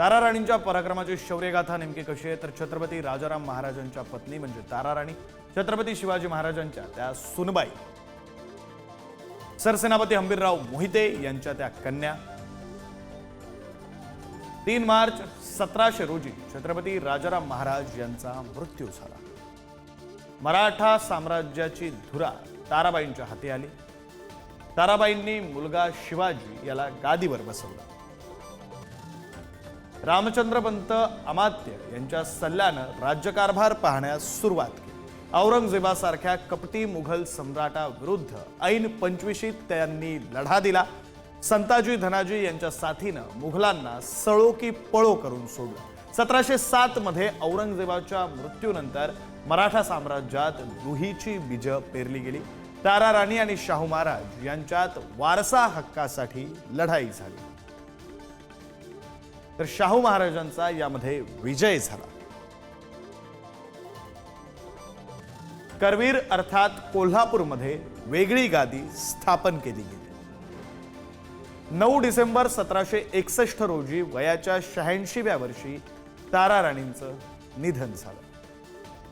तारा राणींच्या पराक्रमाची शौर्यगाथा नेमकी कशी आहे तर छत्रपती राजाराम महाराजांच्या पत्नी म्हणजे तारा राणी छत्रपती शिवाजी महाराजांच्या त्या सुनबाई. सरसेनापती हंबीरराव मोहिते यांच्या त्या कन्या. तीन मार्च सतराशे रोजी छत्रपती राजाराम महाराज यांचा मृत्यू झाला. मराठा साम्राज्याची धुरा ताराबाईंच्या हाती आली. ताराबाईंनी मुलगा शिवाजी याला गादीवर बसवला. रामचंद्रपंत अमात्य यांच्या सल्ल्यानं राज्यकारभार पाहण्यास सुरुवात केली. औरंगजेबासारख्या कपटी मुघल सम्राटाविरुद्ध ऐन पंचवीशीत त्यांनी लढा दिला. संताजी धनाजी यांच्या साथीनं मुघलांना सळो की पळो करून सोडलं. सतराशे सात मध्ये औरंगजेबाच्या मृत्यूनंतर मराठा साम्राज्यात लुहीची बीज पेरली गेली. तारा राणी आणि शाहू महाराज यांच्यात वारसा हक्कासाठी लढाई झाली. तर शाहू महाराजांचा यामध्ये विजय झाला. करवीर अर्थात कोल्हापूरमध्ये वेगळी गादी स्थापन केली गेली. नऊ डिसेंबर सतराशे एकसष्ट रोजी वयाच्या शहाऐंशीव्या वर्षी तारा राणींचं निधन झालं.